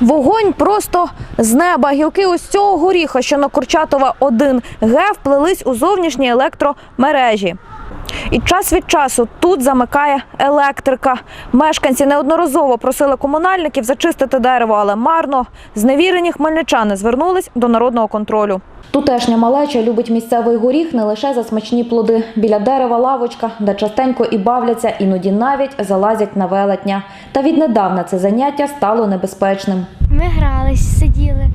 Вогонь просто з неба. Гілки ось цього горіха, що на Курчатова 1 Г, вплелись у зовнішні електромережі. І час від часу тут замикає електрика. Мешканці неодноразово просили комунальників зачистити дерево, але марно. Зневірені хмельничани звернулись до народного контролю. Тутешня малеча любить місцевий горіх не лише за смачні плоди. Біля дерева лавочка, де частенько і бавляться, іноді навіть залазять на велетня. Та віднедавна це заняття стало небезпечним. Ми грались, сиділи.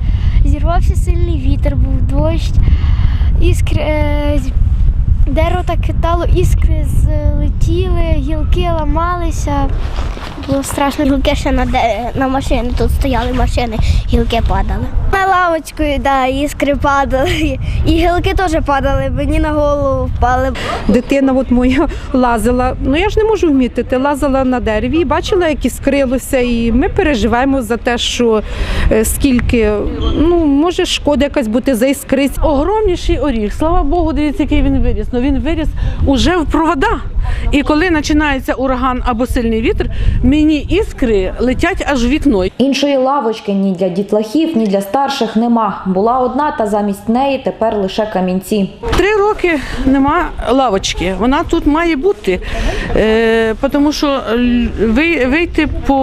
Зірвався сильний вітер, був дощ, іскри, е, дерево так хитало, іскри злетіли, гілки ламалися. Було страшно. Гілки ще на, де, на машини, тут стояли машини, гілки падали. На лавочку, да, іскри падали. І гілки теж падали, мені на голову впали. Дитина от моя лазила. Ну я ж не можу вмітити. Лазила на дереві бачила, як іскрилося. І ми переживаємо за те, що е, скільки ну може шкода якась бути заіскрить. огромніший оріг. Слава Богу, дивіться, який він виріс. Ну він виріс уже в провода. І коли починається ураган або сильний вітер, мені іскри летять аж в вікно. Іншої лавочки ні для дітлахів, ні для старших нема. Була одна, та замість неї тепер лише камінці. Три роки нема лавочки. Вона тут має бути, е, тому що вийти по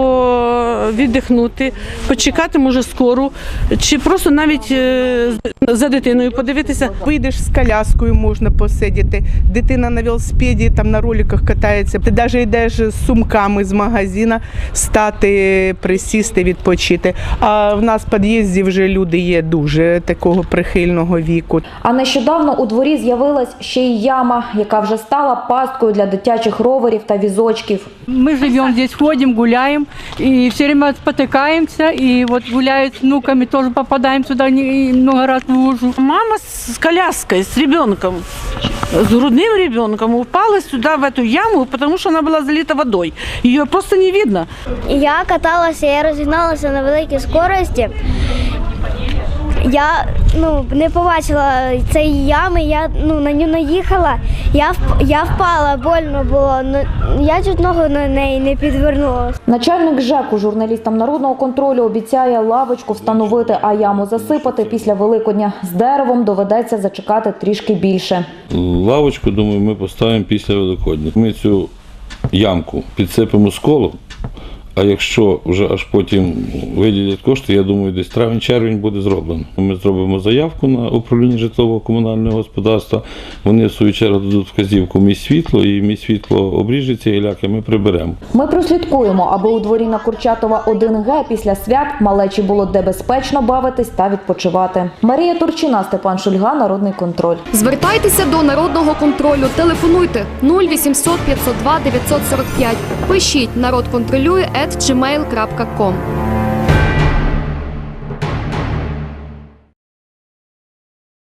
віддихнути, почекати може скору, чи просто навіть е, за дитиною подивитися. Вийдеш з коляскою, можна посидіти. Дитина на велосипеді там на роликах катається. Ти навіть йдеш з сумками з магазина, стати, присісти, відпочити. А в нас в під'їзді вже люди є дуже такого прихильного віку. А нещодавно у дворі з'явилась ще й яма, яка вже стала пасткою для дитячих роверів та візочків. Мы живем здесь, ходим, гуляем, и все время спотыкаемся, и вот гуляют с внуками, тоже попадаем сюда не- и много раз в лужу. Мама с коляской, с ребенком, с грудным ребенком упала сюда, в эту яму, потому что она была залита водой. Ее просто не видно. Я каталася, я розігналася на великій скорості. Я ну, не побачила цієї ями, я ну, на нього наїхала, я, вп- я впала, больно було, ну, я чуть ногу на неї не підвернула. Начальник ЖЕКу журналістам народного контролю обіцяє лавочку встановити, а яму засипати після Великодня. З деревом доведеться зачекати трішки більше. Лавочку, думаю, ми поставимо після Великодня. Ми цю ямку підсипемо сколом, а якщо вже аж потім виділять кошти, я думаю, десь травень-червень буде зроблено. Ми зробимо заявку на управління житлово-комунального господарства. Вони в свою чергу дадуть вказівку мій світло, і мій світло обріже ці гіляки, ми приберемо. Ми прослідкуємо, аби у дворі на Курчатова 1Г після свят малечі було де безпечно бавитись та відпочивати. Марія Турчина, Степан Шульга, Народний контроль. Звертайтеся до народного контролю. Телефонуйте 0800 502 945. Пишіть народ контролює at gmail.com.